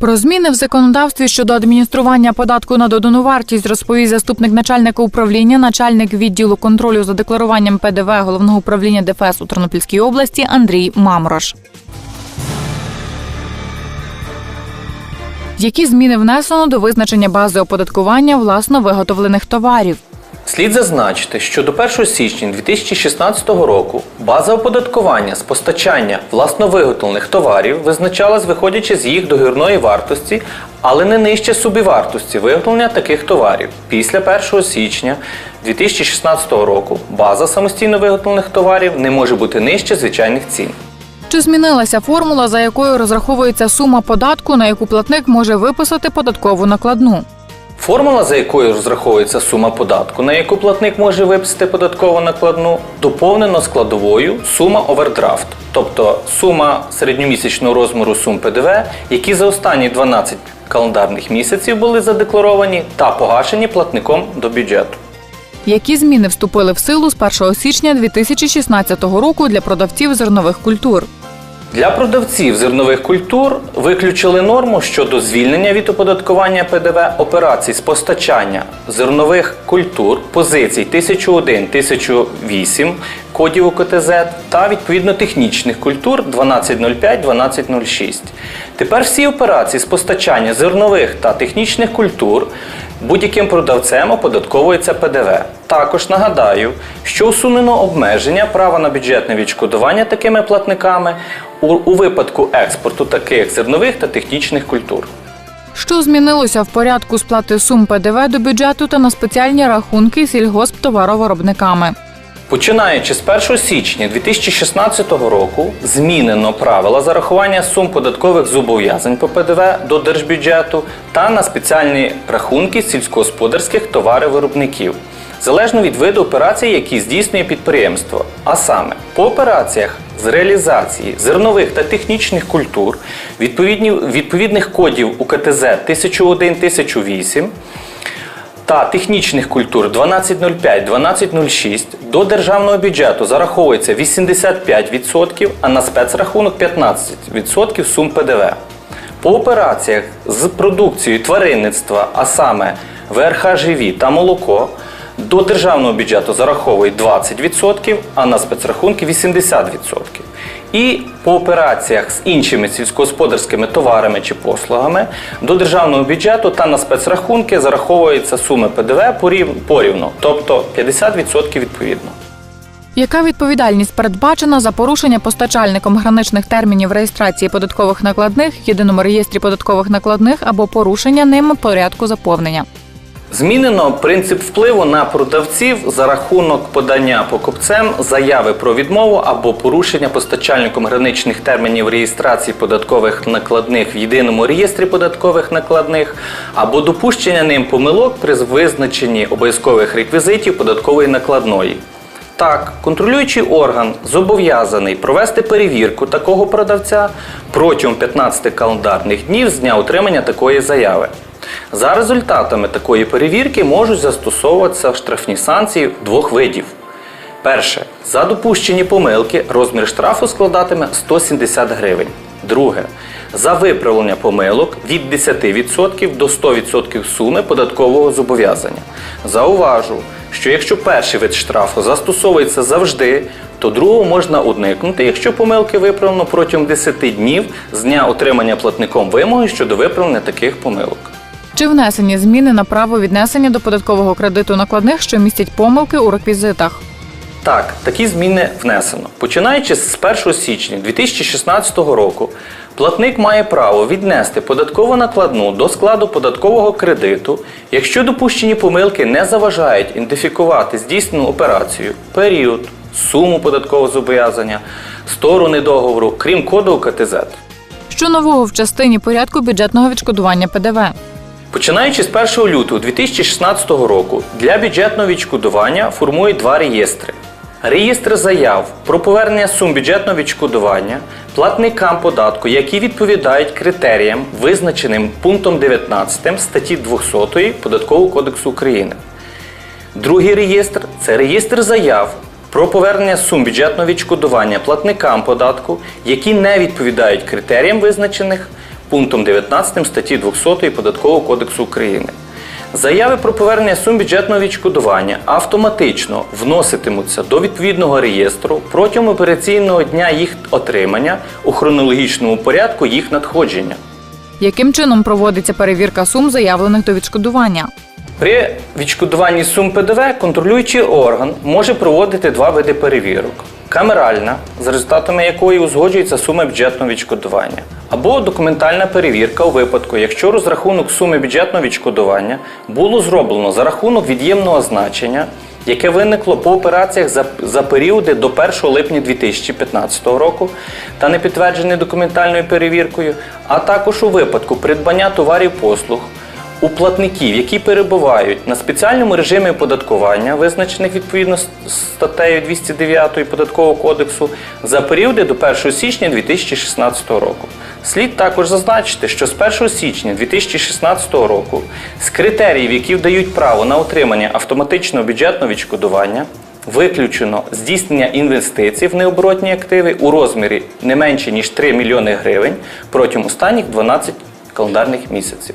Про зміни в законодавстві щодо адміністрування податку на додану вартість розповість заступник начальника управління, начальник відділу контролю за декларуванням ПДВ головного управління ДФС у Тернопільській області Андрій Мамрош. Які зміни внесено до визначення бази оподаткування власно виготовлених товарів? Слід зазначити, що до 1 січня 2016 року база оподаткування з постачання власновиготовлених товарів визначалась виходячи з їх договірної вартості, але не нижче собівартості виготовлення таких товарів. Після 1 січня 2016 року база самостійно виготовлених товарів не може бути нижче звичайних цін. Чи змінилася формула, за якою розраховується сума податку, на яку платник може виписати податкову накладну? Формула, за якою розраховується сума податку, на яку платник може виписати податкову накладну, доповнено складовою сума овердрафт, тобто сума середньомісячного розміру сум ПДВ, які за останні 12 календарних місяців були задекларовані та погашені платником до бюджету. Які зміни вступили в силу з 1 січня 2016 року для продавців зернових культур? Для продавців зернових культур виключили норму щодо звільнення від оподаткування ПДВ операцій з постачання зернових культур позицій 1001-1008 кодів УКТЗ та відповідно технічних культур 1205-1206. Тепер всі операції з постачання зернових та технічних культур будь-яким продавцем оподатковується ПДВ. Також нагадаю, що усунено обмеження права на бюджетне відшкодування такими платниками у, випадку експорту таких зернових та технічних культур. Що змінилося в порядку сплати сум ПДВ до бюджету та на спеціальні рахунки сільгосптоваровиробниками? Починаючи з 1 січня 2016 року змінено правила зарахування сум податкових зобов'язань по ПДВ до держбюджету та на спеціальні рахунки сільськогосподарських товаровиробників, залежно від виду операцій, які здійснює підприємство. А саме по операціях з реалізації зернових та технічних культур відповідних кодів УКТЗ 1001-1008 та технічних культур 1205-1206 до державного бюджету зараховується 85%, а на спецрахунок 15% сум ПДВ. По операціях з продукцією тваринництва, а саме ВРХ живі та молоко, до державного бюджету зараховують 20%, а на спецрахунки 80%. І по операціях з іншими сільськогосподарськими товарами чи послугами до державного бюджету та на спецрахунки зараховуються суми ПДВ порів- порівну, тобто 50% відповідно. Яка відповідальність передбачена за порушення постачальником граничних термінів реєстрації податкових накладних єдиному реєстрі податкових накладних або порушення ними порядку заповнення? Змінено принцип впливу на продавців за рахунок подання покупцем заяви про відмову або порушення постачальником граничних термінів реєстрації податкових накладних в єдиному реєстрі податкових накладних або допущення ним помилок при визначенні обов'язкових реквізитів податкової накладної. Так, контролюючий орган зобов'язаний провести перевірку такого продавця протягом 15 календарних днів з дня отримання такої заяви. За результатами такої перевірки можуть застосовуватися штрафні санкції двох видів. Перше. За допущені помилки розмір штрафу складатиме 170 гривень. Друге. За виправлення помилок від 10% до 100% суми податкового зобов'язання. Зауважу, що якщо перший вид штрафу застосовується завжди, то другого можна уникнути, якщо помилки виправлено протягом 10 днів з дня отримання платником вимоги щодо виправлення таких помилок. Чи внесені зміни на право віднесення до податкового кредиту накладних, що містять помилки у реквізитах? Так, такі зміни внесено. Починаючи з 1 січня 2016 року, платник має право віднести податкову накладну до складу податкового кредиту, якщо допущені помилки не заважають ідентифікувати здійснену операцію, період, суму податкового зобов'язання, сторони договору, крім коду УКТЗ. Що нового в частині порядку бюджетного відшкодування ПДВ? Починаючи з 1 лютого 2016 року для бюджетного відшкодування формують два реєстри. Реєстр заяв про повернення сум бюджетного відшкодування платникам податку, які відповідають критеріям, визначеним пунктом 19 статті 200 Податкового кодексу України. Другий реєстр це реєстр заяв про повернення сум бюджетного відшкодування платникам податку, які не відповідають критеріям, визначених пунктом 19 статті 200 Податкового кодексу України. Заяви про повернення сум бюджетного відшкодування автоматично вноситимуться до відповідного реєстру протягом операційного дня їх отримання у хронологічному порядку їх надходження. Яким чином проводиться перевірка сум, заявлених до відшкодування? При відшкодуванні сум ПДВ контролюючий орган може проводити два види перевірок: камеральна, за результатами якої узгоджується сума бюджетного відшкодування, або документальна перевірка у випадку, якщо розрахунок суми бюджетного відшкодування було зроблено за рахунок від'ємного значення, яке виникло по операціях за, за періоди до 1 липня 2015 року та не підтверджений документальною перевіркою, а також у випадку придбання товарів послуг у платників, які перебувають на спеціальному режимі оподаткування, визначених відповідно статтею 209 Податкового кодексу, за періоди до 1 січня 2016 року. Слід також зазначити, що з 1 січня 2016 року з критеріїв, які дають право на отримання автоматичного бюджетного відшкодування, виключено здійснення інвестицій в необоротні активи у розмірі не менше ніж 3 мільйони гривень протягом останніх 12 календарних місяців.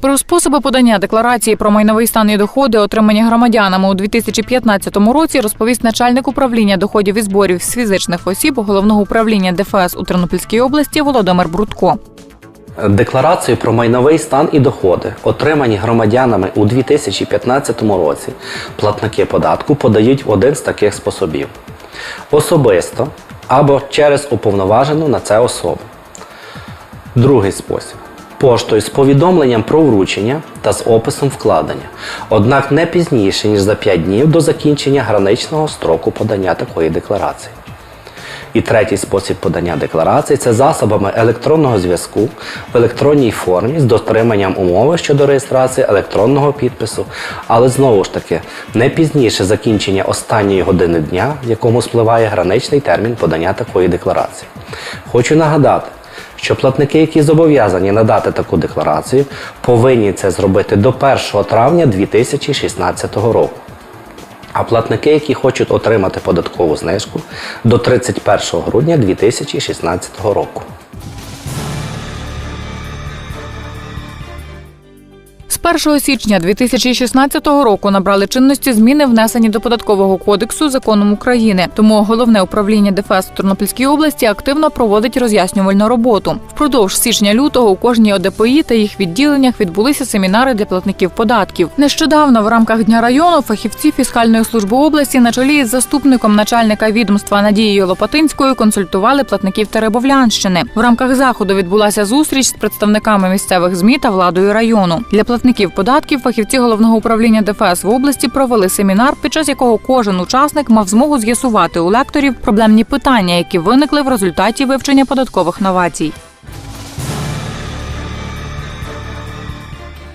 Про способи подання декларації про майновий стан і доходи, отримані громадянами у 2015 році, розповість начальник управління доходів і зборів з фізичних осіб головного управління ДФС у Тернопільській області Володимир Брудко. Декларацію про майновий стан і доходи, отримані громадянами у 2015 році, платники податку подають один з таких способів: особисто або через уповноважену на це особу. Другий спосіб. Поштою з повідомленням про вручення та з описом вкладення, однак не пізніше, ніж за 5 днів до закінчення граничного строку подання такої декларації. І третій спосіб подання декларації це засобами електронного зв'язку в електронній формі з дотриманням умови щодо реєстрації електронного підпису, але знову ж таки не пізніше закінчення останньої години дня, в якому спливає граничний термін подання такої декларації. Хочу нагадати, що платники, які зобов'язані надати таку декларацію, повинні це зробити до 1 травня 2016 року. А платники, які хочуть отримати податкову знижку до 31 грудня 2016 року. 1 січня 2016 року набрали чинності зміни, внесені до податкового кодексу законом України. Тому головне управління ДФС у Тернопільській області активно проводить роз'яснювальну роботу. Впродовж січня-лютого у кожній ОДПІ та їх відділеннях відбулися семінари для платників податків. Нещодавно в рамках дня району фахівці фіскальної служби області на чолі із заступником начальника відомства Надією Лопатинською консультували платників Теребовлянщини. В рамках заходу відбулася зустріч з представниками місцевих змі та владою району. Для платників податків фахівці головного управління ДФС в області провели семінар, під час якого кожен учасник мав змогу з'ясувати у лекторів проблемні питання, які виникли в результаті вивчення податкових новацій.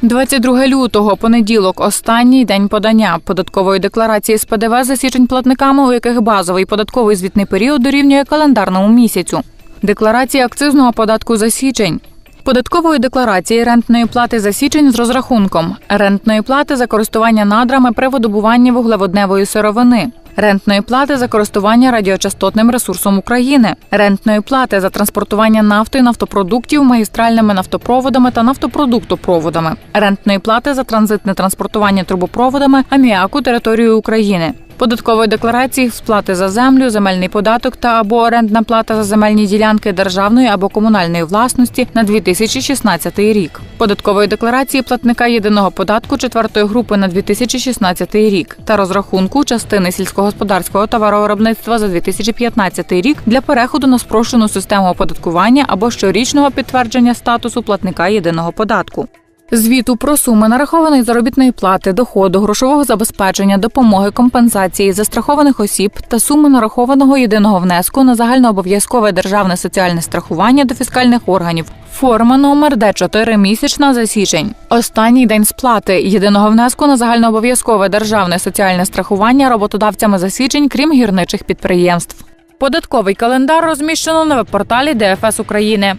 22 лютого, понеділок, останній день подання податкової декларації з ПДВ за січень платниками, у яких базовий податковий звітний період дорівнює календарному місяцю. Декларація акцизного податку за січень. Податкової декларації рентної плати за січень з розрахунком, рентної плати за користування надрами при видобуванні вуглеводневої сировини, рентної плати за користування радіочастотним ресурсом України, рентної плати за транспортування нафти і нафтопродуктів магістральними нафтопроводами та нафтопродуктопроводами, рентної плати за транзитне транспортування трубопроводами аміаку територією України. Податкової декларації сплати за землю, земельний податок та або орендна плата за земельні ділянки державної або комунальної власності на 2016 рік. Податкової декларації платника єдиного податку четвертої групи на 2016 рік та розрахунку частини сільськогосподарського товаровиробництва за 2015 рік для переходу на спрощену систему оподаткування або щорічного підтвердження статусу платника єдиного податку. Звіту про суми нарахованої заробітної плати, доходу, грошового забезпечення, допомоги, компенсації застрахованих осіб та суми нарахованого єдиного внеску на загальнообов'язкове державне соціальне страхування до фіскальних органів, Форма номер Д4 місячна за січень. Останній день сплати єдиного внеску на загальнообов'язкове державне соціальне страхування роботодавцями за січень, крім гірничих підприємств. Податковий календар розміщено на веб-порталі ДФС України.